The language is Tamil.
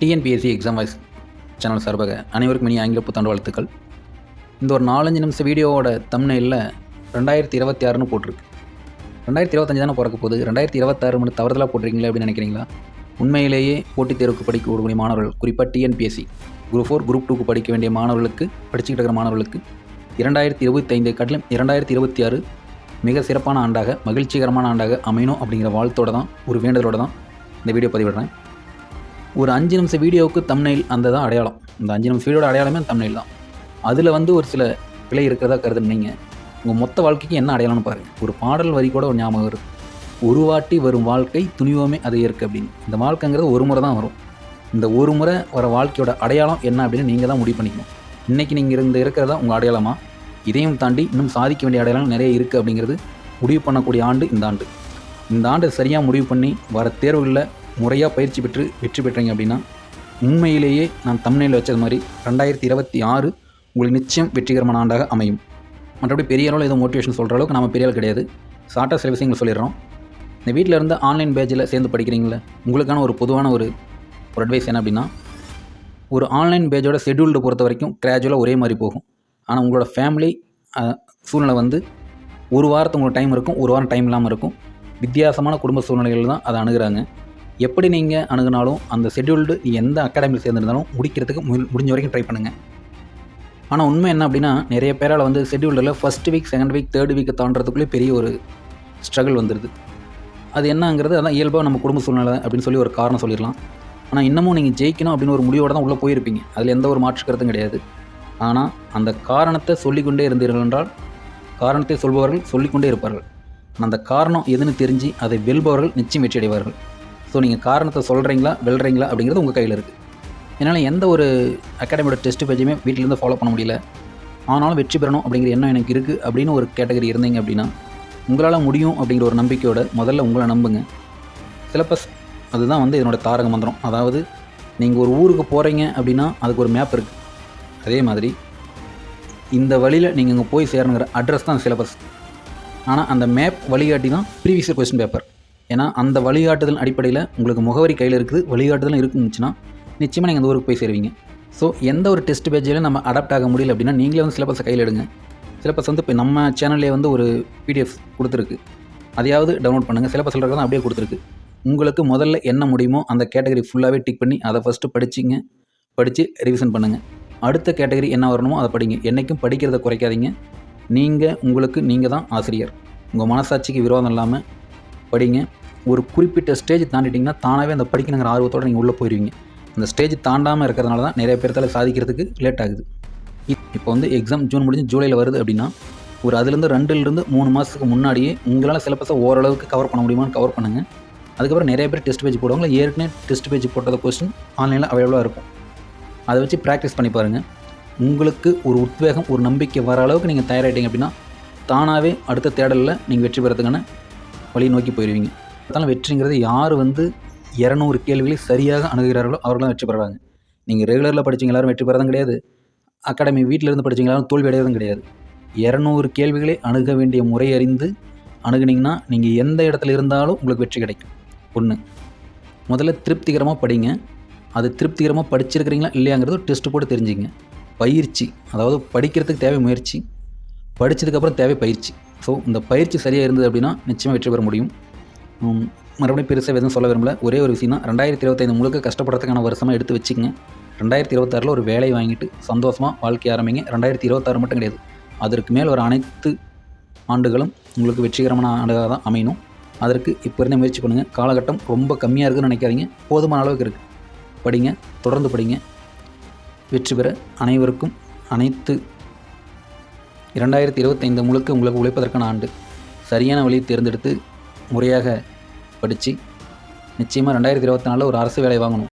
டிஎன்பிஎஸ்சி எக்ஸாம் வாய்ஸ் சேனல் சார்பாக அனைவருக்கும் இனி ஆங்கில புத்தாண்டு வாழ்த்துக்கள். இந்த ஒரு நாலஞ்சு நிமிஷம் வீடியோவோட தம்னையில் ரெண்டாயிரத்தி இருபத்தி ஆறுன்னு போட்டிருக்கு. ரெண்டாயிரத்தி இருபத்தஞ்சு தானே பிறக்க போகுது? ரெண்டாயிரத்தி இருபத்தாறு மட்டும் தவறுதலாக போட்டிருக்கீங்களே அப்படின்னு நினைக்கிறீங்களா? உண்மையிலேயே போட்டித் தேர்வுக்கு படிக்கக்கூடிய மாணவர்கள் குறிப்பாக டிஎன்பிஎஸ்சி குரூப் ஃபோர் குரூப் டூக்கு படிக்க வேண்டிய மாணவர்களுக்கு படிச்சுக்கிட்டு இருக்கிற மாணவர்களுக்கு இரண்டாயிரத்தி ஐந்து காட்டிலும் இரண்டாயிரத்தி இருபத்தி ஆறு மிக சிறப்பான ஆண்டாக மகிழ்ச்சிகரமான ஆண்டாக அமையணும் அப்படிங்கிற வாழ்த்தோட தான் ஒரு வேண்டுதலோடு தான் இந்த வீடியோ பதிவிடுறேன். ஒரு அஞ்சு நிமிஷம் வீடியோவுக்கு தம்னைல் அந்த தான் அடையாளம். இந்த அஞ்சு நிமிஷம் வீடியோட அடையாளமே தம்னைல் தான். அதில் வந்து ஒரு சில பிழை இருக்கிறதா கருதுனீங்க உங்கள் மொத்த வாழ்க்கைக்கு என்ன அடையாளம்னு பாருங்கள் ஒரு பாடல் வரி கூட ஒரு ஞாபகம் வரும். ஒரு வாட்டி வரும் வாழ்க்கை துணிவோமே அது இருக்கு அப்படின்னு. இந்த வாழ்க்கைங்கிறது ஒரு முறை தான் வரும். இந்த ஒரு முறை வர வாழ்க்கையோட அடையாளம் என்ன அப்படின்னு நீங்கள் தான் முடிவு பண்ணிக்கணும். இன்றைக்கி நீங்கள் இருந்த இருக்கிறதா உங்கள் அடையாளமா? இதையும் தாண்டி இன்னும் சாதிக்க வேண்டிய அடையாளம் நிறைய இருக்குது அப்படிங்கிறது முடிவு பண்ணக்கூடிய ஆண்டு இந்த ஆண்டு. இந்த ஆண்டு சரியாக முடிவு பண்ணி வர தேர்வுகளில் முறையாக பயிற்சி பெற்று வெற்றி பெற்றீங்க அப்படின்னா உண்மையிலேயே நான் தமிழில் வச்சது மாதிரி ரெண்டாயிரத்தி இருபத்தி ஆறு உங்களுக்கு நிச்சயம் வெற்றிகரமான ஆண்டாக அமையும். மற்றபடி பெரிய அளவில் எதுவும் மோட்டிவேஷன் சொல்கிற அளவுக்கு நம்ம பெரிய ஆள் கிடையாது. ஷார்ட்டாக சில விஷயங்கள் சொல்லிடுறோம். இந்த வீட்டில் இருந்து ஆன்லைன் பேஜில் சேர்ந்து படிக்கிறீங்களே உங்களுக்கான ஒரு பொதுவான ஒரு ஒரு அட்வைஸ் என்ன அப்படின்னா ஒரு ஆன்லைன் பேஜோட ஷெட்யூல்டு பொறுத்த வரைக்கும் கிராஜுவலாக ஒரே மாதிரி போகும். ஆனால் உங்களோட ஃபேமிலி சூழ்நிலை வந்து ஒரு வாரத்து உங்களுக்கு டைம் இருக்கும் ஒரு வாரம் டைம் இல்லாமல் இருக்கும். வித்தியாசமான குடும்ப சூழ்நிலைகள் தான் அதை அணுகிறாங்க. எப்படி நீங்கள் அணுகுனாலும் அந்த ஷெட்யூல்டு எந்த அகாடமியில் சேர்ந்துருந்தாலும் முடிக்கிறதுக்கு மு முடிஞ்ச வரைக்கும் ட்ரை பண்ணுங்கள் ஆனால் உண்மை என்ன அப்படின்னா நிறைய பேரால் வந்து ஷெட்யூல்டில் first week second week third வீக்கை தாண்டறதுக்குள்ளே பெரிய ஒரு ஸ்ட்ரகிள் வந்துடுது அது என்னங்கிறது அதான் இயல்பாக நம்ம குடும்ப சூழ்நிலை அப்படின்னு சொல்லி ஒரு காரணம் சொல்லிடலாம். ஆனால் இன்னமும் நீங்கள் ஜெயிக்கணும் அப்படின்னு ஒரு முடிவோடு தான் உள்ளே போயிருப்பீங்க. அதில் எந்த ஒரு மாற்று கருத்தும் கிடையாது. ஆனால் அந்த காரணத்தை சொல்லிக்கொண்டே இருந்தீர்கள் என்றால் காரணத்தை சொல்பவர்கள் சொல்லிக்கொண்டே இருப்பார்கள். அந்த காரணம் எதுன்னு தெரிஞ்சு அதை வெல்பவர்கள் நிச்சயம் வெற்றி அடைவார்கள் ஸோ நீங்கள் காரணத்தை சொல்கிறீங்களா வெல்றீங்களா அப்படிங்கிறது உங்கள் கையில் இருக்குது என்னால் எந்த ஒரு அகாடமியோட டெஸ்ட் பேஜையுமே வீட்டிலேருந்து ஃபாலோ பண்ண முடியல. ஆனாலும் வெற்றி பெறணும் அப்படிங்கிற எண்ணம் எனக்கு இருக்குது அப்படின்னு ஒரு கேட்டகரி இருந்தீங்க அப்படின்னா உங்களால் முடியும் அப்படிங்கிற ஒரு நம்பிக்கையோட முதல்ல உங்களை நம்புங்க. சிலபஸ் அதுதான் வந்து இதனோட தாரக மந்திரம். அதாவது நீங்கள் ஒரு ஊருக்கு போகிறீங்க அப்படின்னா அதுக்கு ஒரு மேப் இருக்குது அதே மாதிரி இந்த வழியில் நீங்கள் இங்கே போய் சேரணுங்கிற அட்ரஸ் தான் சிலபஸ் ஆனால் அந்த மேப் வழிகாட்டி தான் ப்ரீவியஸ் கொஸ்டின் பேப்பர் ஏன்னா அந்த வழிகாட்டுதல் அடிப்படையில் உங்களுக்கு முகவரி கையில் இருக்குது வழிகாட்டுதலும் இருக்குச்சுன்னா நிச்சயமாக நீங்கள் அந்த ஊருக்கு போய் சேருவீங்க. ஸோ எந்த ஒரு டெஸ்ட் பேஜிலும் நம்ம அடாப்ட் ஆக முடியல அப்படின்னா நீங்களே வந்து சிலபஸை கையில் எடுங்க. சிலபஸ் வந்து இப்போ நம்ம சேனல்லே வந்து ஒரு பிடிஎஃப் கொடுத்துருக்கு. அதையாவது டவுன்லோட் பண்ணுங்கள் சிலபஸ் தான் அப்படியே கொடுத்துருக்கு. உங்களுக்கு முதல்ல என்ன முடியுமோ அந்த கேட்டகரி ஃபுல்லாகவே டிக் பண்ணி அதை ஃபஸ்ட்டு படிச்சிங்க. படித்து ரிவிஷன் பண்ணுங்கள் அடுத்த கேட்டகரி என்ன வரணுமோ அதை படிங்க. என்றைக்கும் படிக்கிறத குறைக்காதீங்க. நீங்கள் உங்களுக்கு நீங்கள் தான் ஆசிரியர். உங்கள் மனசாட்சிக்கு விரோதம் இல்லாமல் படிங்க. ஒரு குறிப்பிட்ட ஸ்டேஜ் தாண்டிட்டிங்கன்னா தானாகவே அந்த படிக்கணுங்கிற ஆர்வத்தோடு நீங்கள் உள்ளே போயிடுவீங்க அந்த ஸ்டேஜ் தாண்டாமல் இருக்கிறதுனால தான் நிறைய பேர்த்தால் சாதிக்கிறதுக்கு லேட் ஆகுது. இப்போ வந்து எக்ஸாம் ஜூன் முடிஞ்சு ஜூலையில் வருது அப்படின்னா ஒரு அதுலேருந்து ரெண்டுலேருந்து மூணு மாதத்துக்கு முன்னாடியே உங்களால் சிலபஸை ஓரளவுக்கு கவர் பண்ண முடியுமான்னு கவர் பண்ணுங்கள் அதுக்கப்புறம் நிறைய பேர் டெஸ்ட் பேஜ் போடுவாங்க. ஏற்கனவே டெஸ்ட் பேஜ் போட்டத கொஸ்டின் ஆன்லைனில் அவைலபிளாக இருக்கும். அதை வச்சு ப்ராக்டிஸ் பண்ணி பாருங்கள் உங்களுக்கு ஒரு உத்வேகம் ஒரு நம்பிக்கை வர அளவுக்கு நீங்கள் தயாராகிட்டீங்க அப்படின்னா தானாகவே அடுத்த தேடலில் நீங்கள் வெற்றி பெறதுக்கான வழியை நோக்கி போயிடுவீங்க அதனால் வெற்றிங்கிறது யார் வந்து இரநூறு கேள்விகளை சரியாக அணுகிறார்களோ அவர்களும் வெற்றி பெறுவாங்க. நீங்கள் ரெகுலரில் படித்தவங்க எல்லாரும் வெற்றி பெறதும் கிடையாது. அகாடமி வீட்டில் இருந்து படித்தவங்க எல்லாரும் தோல்வி அடையறதும் கிடையாது. இரநூறு கேள்விகளை அணுக வேண்டிய முறை அறிந்து அணுகுனீங்கன்னா நீங்கள் எந்த இடத்துல இருந்தாலும் உங்களுக்கு வெற்றி கிடைக்கும். ஒன்று முதல்ல திருப்திகரமாக படிங்க. அது திருப்திகரமாக படிச்சிருக்கிறீங்களா இல்லையாங்கிறது டெஸ்ட் போட்டு தெரிஞ்சுங்க. பயிற்சி அதாவது படிக்கிறதுக்கு தேவை முயற்சி படித்ததுக்கப்புறம் தேவை பயிற்சி. ஸோ இந்த பயிற்சி சரியாக இருந்தது அப்படின்னா நிச்சயமாக வெற்றி பெற முடியும். மறுபடியும் பெருசாக எதுவும் சொல்ல விரும்பல. ஒரே ஒரு விஷயம் தான் ரெண்டாயிரத்தி இருபத்தைந்து முழுக்க கஷ்டப்படுறதுக்கான வருஷமாக எடுத்து வச்சுக்கங்க. ரெண்டாயிரத்தி இருபத்தாறில் ஒரு வேலையை வாங்கிட்டு சந்தோஷமாக வாழ்க்கை ஆரம்பிங்க. ரெண்டாயிரத்தி இருபத்தாறு மட்டும் கிடையாது. அதற்கு மேல் ஒரு அனைத்து ஆண்டுகளும் உங்களுக்கு வெற்றிகரமான ஆண்டுகளாக தான் அமையணும். அதற்கு இப்போ இருந்தே முயற்சி பண்ணுங்கள் காலகட்டம் ரொம்ப கம்மியாக இருக்குதுன்னு நினைக்காதீங்க. போதுமான அளவுக்கு இருக்குது படிங்க தொடர்ந்து படிங்க. வெற்றி பெற அனைவருக்கும் அனைத்து இரண்டாயிரத்தி இருபத்தைந்து முழுக்க உங்களுக்கு உழைப்பதற்கான ஆண்டு. சரியான வழியை தேர்ந்தெடுத்து முறையாக படித்து நிச்சயமாக ரெண்டாயிரத்தி இருபத்தி நாலில் ஒரு அரசு வேலை வாங்கணும்.